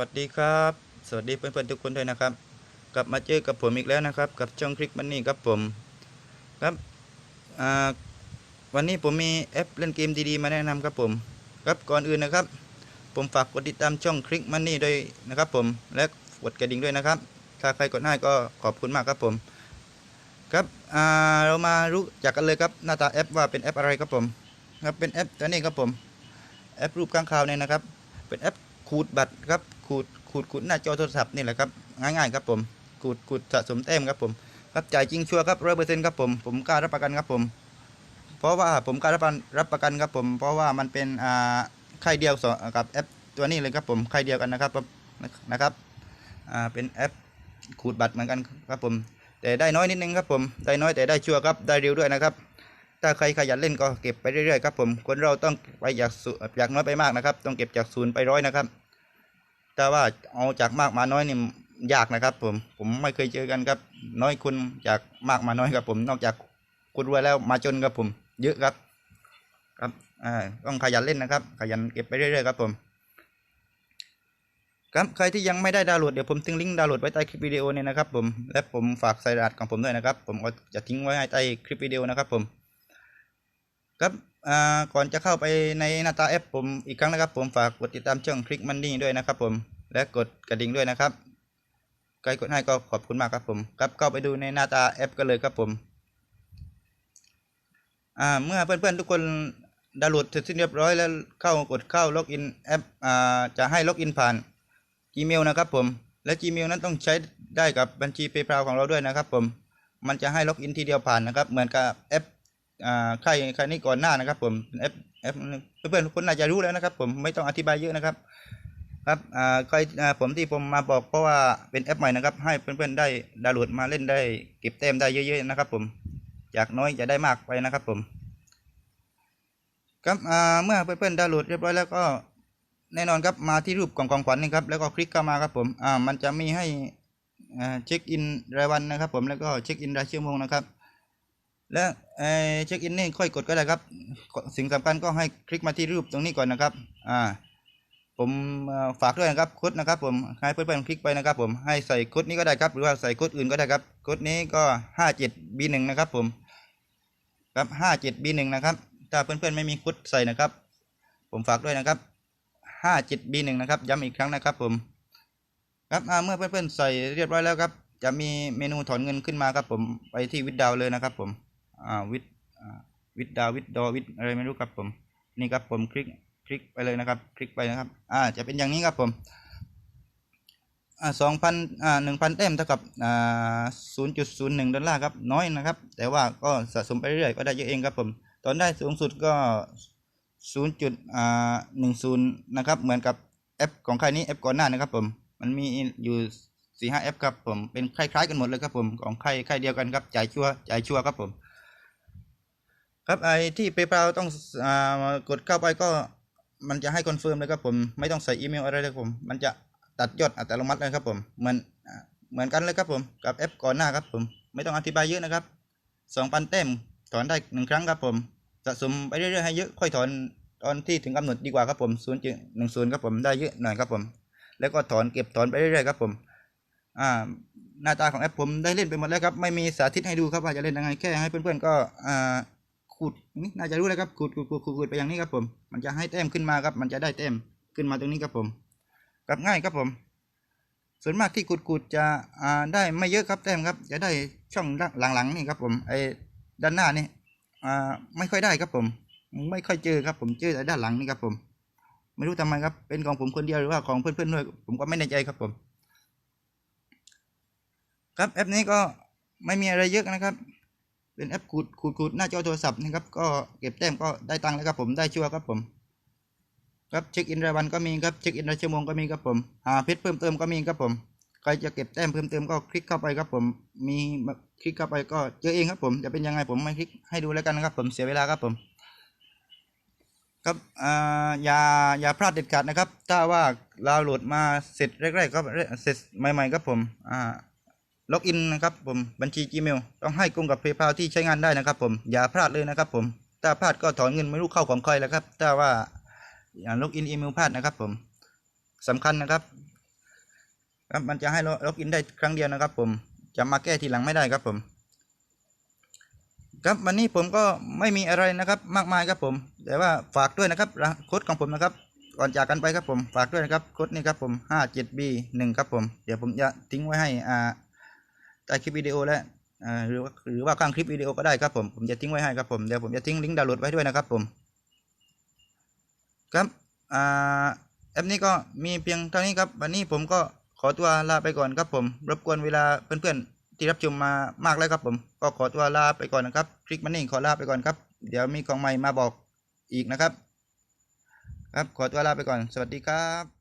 วัสดีครับ สวัสดีเพื่อนๆทุกคนด้วยนะครับ กลับมาเจอกับผมอีกแล้วนะครับ กับช่องคลิกมันนี่ครับผมครับวันนี้ผมมีแอปเล่นเกมดีๆมาแนะนำครับผมครับก่อนอื่นนะครับ ผมฝากกดติดตามช่องคลิกมันนี่ด้วยนะครับผมและกดกระดิ่งด้วยนะครับ ถ้าใครกดให้ก็ขอบคุณมากครับผม ครับเรามารู้จักกันเลยครับหน้าตาแอปว่าเป็นแอปอะไรครับผมครับเป็นแอปตัวนี้ครับผมแอปรูปข้างคาวเนี่ยนะครับ เป็นแอป ขูดบัตรครับขูดขูดขูดหน้าจอโทรศัพท์นี่แหละครับง่ายๆครับผมขูดขูดสะสมแต้มครับผมครับจ่ายจริงชัวร์ครับร้อยเปอร์เซ็นต์ครับผมผมกล้ารับประกันครับผม เพราะว่าผมกล้ารับประกันรับประกันครับผม เพราะว่ามันเป็นอ่าค่ายเดียวกับแอปตัวนี้เลยครับผมค่ายเดียวกันนะครับนะครับอ่าเป็นแอปขูดบัตรเหมือนกันครับผม แต่ได้น้อยนิดนึงครับผมได้น้อยแต่ได้ชัวร์ครับได้เร็วด้วยนะครับ ถ้าใครขยันเล่นก็เก็บไปเรื่อยๆครับผมคนเราต้องไปจากศูจากน้อยไปมากนะครับ ต้องเก็บจากศูนย์ไปร้อยนะครับแต่ว่าเอาจากมากมาน้อยนี่ยากนะครับ ผมผมไม่เคยเจอกันครับ น้อยคนจากมากมาน้อยครับ ผมนอกจากคุณรวยแล้วมาจนครับผมเยอะครับ ครับอ่าต้องขยันเล่นนะครับ ขยันเก็บไปเรื่อยๆครับผมครับใครที่ยังไม่ได้ดาวน์โหลดเดี๋ยวผมทิ้งลิงก์ดาวน์โหลดไว้ใต้คลิปวิดีโอเนี่ยนะครับผมและผมฝากใส่รหัสของผมด้วยนะครับ ผมก็จะทิ้งไว้ให้ใต้คลิปวิดีโอนะครับผม ครับอ่าก่อนจะเข้าไปในหน้าตาแอปผมอีกครั้งนะครับ ผมฝากกดติดตามช่องคลิกมันนี่ด้วยนะครับผมและกดกระดิ่งด้วยนะครับใครกดให้ก็ขอบคุณมากครับผมครับเข้าไปดูในหน้าตาแอปกันเลยครับผมอ่าเมื่อเพื่อนๆทุกคนดาวน์โหลดเสร็จสิ้นเรียบร้อยแล้วเข้ากดเข้าล็อกอินแอปอ่าจะให้ล็อกอินผ่าน Gmail นะครับผมและ Gmail นั้นต้องใช้ได้กับบัญชี PayPal ของเราด้วยนะครับผมมันจะให้ล็อกอินทีเดียวผ่านนะครับเหมือนกับแอป อ่าใครใครนี่ก่อนหน้านะครับ ผมแอปแอปเพื่อนๆทุกคนน่าจะรู้แล้วนะครับ ผมไม่ต้องอธิบายเยอะนะครับ ครับอ่าใครอ่าผมที่ผมมาบอกเพราะว่าเป็นแอปใหม่นะครับ ให้เพื่อนๆได้ดาวน์โหลดมาเล่นได้เก็บแต้มได้เยอะๆนะครับ ผมจากน้อยจะได้มากไปนะครับ ผม ครับอ่าเมื่อเพื่อนๆดาวน์โหลดเรียบร้อยแล้วก็แน่นอนครับมาที่รูปกล่องของขวัญนี่ครับแล้วก็คลิกเข้ามาครับผมอ่ามันจะมีให้เช็คอินรายวันนะครับ ผมแล้วก็เช็คอินรายชั่วโมงนะครับ และเอ่อเช็คอินนี่ค่อยกดก็ได้ครับ สิ่งสำคัญก็ให้คลิกมาที่รูปตรงนี้ก่อนนะครับ อ่า ผมฝากด้วยนะครับโค้ดนะครับ ผมให้เพื่อนๆคลิกไปนะครับ ผมให้ใส่โค้ดนี้ก็ได้ครับ หรือว่าใส่โค้ดอื่นก็ได้ครับโค้ดนี้ก็ห้าเจ็ด B หนึ่งนะครับ ผม ครับห้าเจ็ด B หนึ่งนะครับ ถ้าเพื่อนๆไม่มีโค้ดใส่นะครับ ผมฝากด้วยนะครับห้าเจ็ด B หนึ่งนะครับ ย้ำอีกครั้งนะครับ ผม ครับเมื่อเพื่อนๆใส่เรียบร้อยแล้วครับ จะมีเมนูถอนเงินขึ้นมาครับ ผมไปที่วิดดาวเลยนะครับ ผม วิดวิดดาวิดดอวิดอะไรไม่รู้ครับผมนี่ครับผมคลิกคลิกไปเลยนะครับ คลิกไปนะครับอ่าจะเป็นอย่างนี้ครับผมอ่าสองพันอ่าหนึ่งพันแต้มเท่ากับอ่าศูนย์จุดศูนย์หนึ่งดอลลาร์ครับน้อยนะครับ แต่ว่าก็สะสมไปเรื่อยๆก็ได้เยอะเองครับผมตอนได้สูงสุดก็ศูนย์จุดอ่าหนึ่งศูนย์นะครับเหมือนกับแอปของใครนี้แอปก่อนหน้านะครับผมมันมีอยู่สี่ห้าแอปครับผมเป็นคล้ายๆกันหมดเลยครับผมของใครใครเดียวกันครับจ่ายชัวร์จ่ายชัวร์ครับผม ครับไอที่เปเปาต้องอ่ากดเข้าไปก็มันจะให้คอนเฟิร์มเลยครับผม ไม่ต้องใส่อีเมลอะไรเลยครับผม มันจะตัดยอดอัตโนมัติเลยครับผมเหมือนเหมือนกันเลยครับผม กับแอปก่อนหน้าครับผม ไม่ต้องอธิบายเยอะนะครับสองพันเต็มถอนได้หนึ่งครั้งครับผมสะสมไปเรื่อยๆให้เยอะค่อยถอนตอนที่ถึงกำหนดดีกว่าครับผมศูนย์จุดหนึ่งศูนย์ครับผมได้เยอะหน่อยครับผม แล้วก็ถอนเก็บถอนไปเรื่อยๆครับผมอ่าหน้าตาของแอปผมได้เล่นไปหมดแล้วครับ ไม่มีสาธิตให้ดูครับว่าจะเล่นยังไงแค่ให้เพื่อนๆก็อ่า ขูดนี่น่าจะรู้แล้วครับขูดขูดขูดขูดไปอย่างนี้ครับผม มันจะให้แต้มขึ้นมาครับ มันจะได้แต้มขึ้นมาตรงนี้ครับผมกับง่ายครับผม ส่วนมากที่ขูดขูดจะอ่าได้ไม่เยอะครับแต้มครับ จะได้ช่องหลังๆนี่ครับผมไอ้ด้านหน้านี่อ่าไม่ค่อยได้ครับผม ไม่ค่อยเจอครับผมเจอแต่ด้านหลังนี่ครับผม ไม่รู้ทำไมครับ เป็นของผมคนเดียวหรือว่าของเพื่อนๆด้วยผมก็ไม่แน่ใจครับผม ครับแอปนี้ก็ไม่มีอะไรเยอะนะครับ เป็นแอปขูดขูดขูดหน้าจอโทรศัพท์นะครับ ก็เก็บแต้มก็ได้ตังค์แล้วครับผมได้ชัวร์ครับผม ครับเช็คอินรายวันก็มีครับเช็คอินรายชั่วโมงก็มีครับผมหาเพชรเพิ่มเติมก็มีครับผมใครจะเก็บแต้มเพิ่มเติมก็คลิกเข้าไปครับผมมีคลิกเข้าไปก็เจอเองครับผมจะเป็นยังไงผมไม่คลิกให้ดูแล้วกันนะครับ ผมเสียเวลาครับผมครับอ่าอย่าอย่าพลาดเด็ดขาดนะครับ ถ้าว่าเราโหลดมาเสร็จแรกๆก็เสร็จใหม่ ๆ ครับผมอ่า ล็อกอินนะครับผมบัญชี Gmail ต้องให้กงกับ PayPal ที่ใช้งานได้นะครับผมอย่าพลาดเลยนะครับผมถ้าพลาดก็ถอนเงินไม่รู้เข้าของใครแล้วครับถ้าว่าอย่าล็อกอินอีเมลพลาดนะครับผมสำคัญนะครับครับมันจะให้ล็อกอินได้ครั้งเดียวนะครับ ผมจะมาแก้ทีหลังไม่ได้ครับผม ครับวันนี้ผมก็ไม่มีอะไรนะครับมากมายครับผม แต่ว่าฝากด้วยนะครับโค้ดของผมนะครับก่อนจากกันไปครับผมฝากด้วยนะครับโค้ดนี้ครับผมห้าเจ็ด b หนึ่งครับผม เดี๋ยวผมจะทิ้งไว้ให้อ่า ใต้คลิปวิดีโอและหรือว่าหรือว่าข้างคลิปวิดีโอก็ได้ครับผม ผมจะทิ้งไว้ให้ครับผมเดี๋ยวผมจะทิ้งลิงก์ดาวน์โหลดไว้ด้วยนะครับผมครับอ่าแอปนี้ก็มีเพียงเท่านี้ครับ วันนี้ผมก็ขอตัวลาไปก่อนครับผม รบกวนเวลาเพื่อนๆที่รับชมมามากแล้วครับผม ก็ขอตัวลาไปก่อนนะครับ คลิกมันนี่ขอลาไปก่อนครับ เดี๋ยวมีของใหม่มาบอกอีกนะครับ ครับขอตัวลาไปก่อน สวัสดีครับ